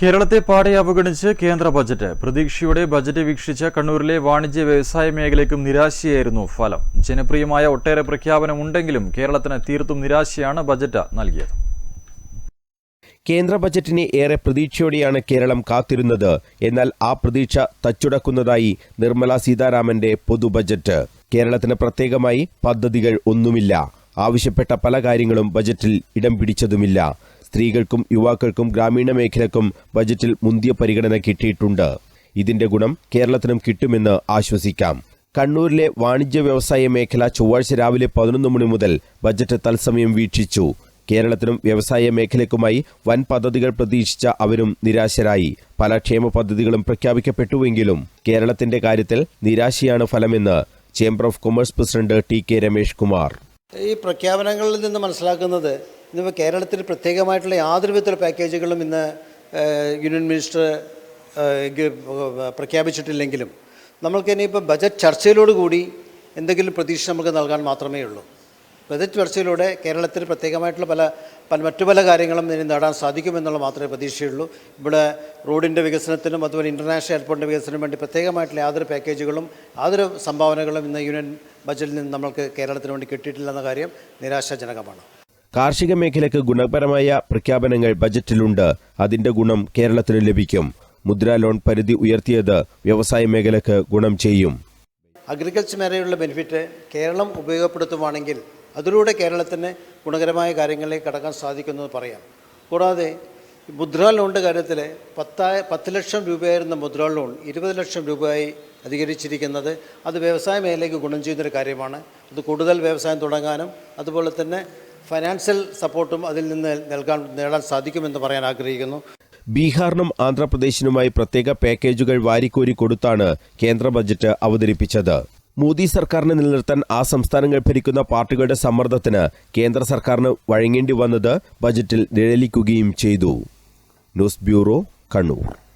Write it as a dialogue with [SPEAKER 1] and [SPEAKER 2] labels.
[SPEAKER 1] കേരളത്തെ പാടെ അവഗണിച്ച് കേന്ദ്ര ബജറ്റ്. പ്രതീക്ഷയുടെ ബജറ്റ് വീക്ഷിച്ച കണ്ണൂരിലെ വാണിജ്യ വ്യവസായ മേഖലയ്ക്കും നിരാശയായിരുന്നു ഫലം. ജനപ്രിയമായ ഒട്ടേറെ പ്രഖ്യാപനമുണ്ടെങ്കിലും കേരളത്തിന് തീർത്തും നിരാശയാണ് ബജറ്റ് നൽകിയത്.
[SPEAKER 2] കേന്ദ്ര ബജറ്റിനെ ഏറെ പ്രതീക്ഷയോടെയാണ് കേരളം കാത്തിരുന്നത്. എന്നാൽ ആ പ്രതീക്ഷ തച്ചുടക്കുന്നതായി നിർമ്മല സീതാരാമന്റെ പൊതു ബജറ്റ്. കേരളത്തിന് പ്രത്യേകമായി പദ്ധതികൾ ഒന്നുമില്ല. ആവശ്യപ്പെട്ട പല കാര്യങ്ങളും ബജറ്റിൽ ഇടം പിടിച്ചതുമില്ല. സ്ത്രീകൾക്കും യുവാക്കൾക്കും ഗ്രാമീണ മേഖലക്കും ബജറ്റിൽ മുന്തിയ പരിഗണന കിട്ടിയിട്ടുണ്ട്. ഇതിന്റെ ഗുണം കേരളത്തിനും കിട്ടുമെന്ന് ആശ്വസിക്കാം. കണ്ണൂരിലെ വാണിജ്യ വ്യവസായ മേഖല ചൊവ്വാഴ്ച രാവിലെ പതിനൊന്ന് മണി മുതൽ ബജറ്റ് തത്സമയം വീക്ഷിച്ചു. കേരളത്തിനും വ്യവസായ മേഖലയ്ക്കുമായി വൻ പദ്ധതികൾ പ്രതീക്ഷിച്ച അവരും നിരാശരായി. പല ക്ഷേമ പദ്ധതികളും പ്രഖ്യാപിക്കപ്പെട്ടുവെങ്കിലും കേരളത്തിന്റെ കാര്യത്തിൽ നിരാശയാണ് ഫലമെന്ന് chamber of commerce president T K Ramesh Kumar.
[SPEAKER 3] ഈ പ്രഖ്യാപനങ്ങളിൽ നിന്ന് മനസ്സിലാക്കുന്നത് ഇന്നിപ്പോൾ കേരളത്തിൽ പ്രത്യേകമായിട്ടുള്ള യാതൊരു വിധത്തിലുള്ള പാക്കേജുകളും ഇന്ന് യൂണിയൻ മിനിസ്റ്റർ പ്രഖ്യാപിച്ചിട്ടില്ലെങ്കിലും നമ്മൾക്ക് ഇനിയിപ്പോൾ ബജറ്റ് ചർച്ചയിലോടുകൂടി എന്തെങ്കിലും പ്രതീക്ഷ നമുക്ക് നൽകാൻ മാത്രമേ ഉള്ളൂ. ബജറ്റ് ചർച്ചയിലൂടെ കേരളത്തിൽ പ്രത്യേകമായിട്ടുള്ള പല പല മറ്റു പല കാര്യങ്ങളും ഇനി നേടാൻ സാധിക്കുമെന്നുള്ള മാത്രമേ പ്രതീക്ഷയുള്ളൂ. ഇവിടെ റോഡിന്റെ വികസനത്തിനും അതുപോലെ ഇന്റർനാഷണൽ എയർപോർട്ടിന്റെ വികസനത്തിനും വേണ്ടി പ്രത്യേകമായിട്ടുള്ള യാതൊരു പാക്കേജുകളും യാതൊരു സംഭാവനകളും ഇന്ന് യൂണിയൻ ബജറ്റിൽ നിന്ന് നമ്മൾക്ക് കേരളത്തിന് വേണ്ടി കിട്ടിയിട്ടില്ലെന്ന കാര്യം നിരാശാജനകമാണ്.
[SPEAKER 2] കാർഷിക മേഖലയ്ക്ക് ഗുണപരമായ പ്രഖ്യാപനങ്ങൾ ബജറ്റിലുണ്ട്. അതിന്റെ ഗുണം കേരളത്തിന് ലഭിക്കും. മുദ്രാ ലോൺ പരിധി ഉയർത്തിയത് വ്യവസായ മേഖലയ്ക്ക് ഗുണം ചെയ്യും.
[SPEAKER 3] അഗ്രികൾച്ചർ മേഖലയുള്ള ബെനിഫിറ്റ് കേരളം ഉപയോഗപ്പെടുത്തുവാണെങ്കിൽ അതിലൂടെ കേരളത്തിന് ഗുണകരമായ കാര്യങ്ങളിലേക്ക് കടക്കാൻ സാധിക്കുമെന്ന് പറയാം. കൂടാതെ മുദ്രാ ലോണിന്റെ കാര്യത്തിൽ പത്തായ പത്ത് ലക്ഷം രൂപയായിരുന്ന മുദ്രാ ലോൺ ഇരുപത് ലക്ഷം രൂപയായി അധികരിച്ചിരിക്കുന്നത് അത് വ്യവസായ മേഖലയ്ക്ക് ഗുണം ചെയ്യുന്നൊരു കാര്യമാണ്. അത് കൂടുതൽ വ്യവസായം തുടങ്ങാനും അതുപോലെ തന്നെ ഫൈനാൻഷ്യൽ സപ്പോർട്ടും അതിൽ നിന്ന് നൽകാൻ നേടാൻ സാധിക്കുമെന്ന് പറയാൻ ആഗ്രഹിക്കുന്നു.
[SPEAKER 2] ബീഹാറിനും ആന്ധ്രാപ്രദേശിനുമായി പ്രത്യേക പാക്കേജുകൾ വാരിക്കോരി കൊടുത്താണ് കേന്ദ്ര ബജറ്റ് അവതരിപ്പിച്ചത്. മോദി സർക്കാരിനെ നിലനിർത്താൻ ആ സംസ്ഥാനങ്ങൾ ഭരിക്കുന്ന പാർട്ടികളുടെ സമ്മർദ്ദത്തിന് കേന്ദ്ര സർക്കാരിന് വഴങ്ങേണ്ടി വന്നത് ബജറ്റിൽ നിഴലിക്കുകയും ചെയ്തു. News bureau Kannur.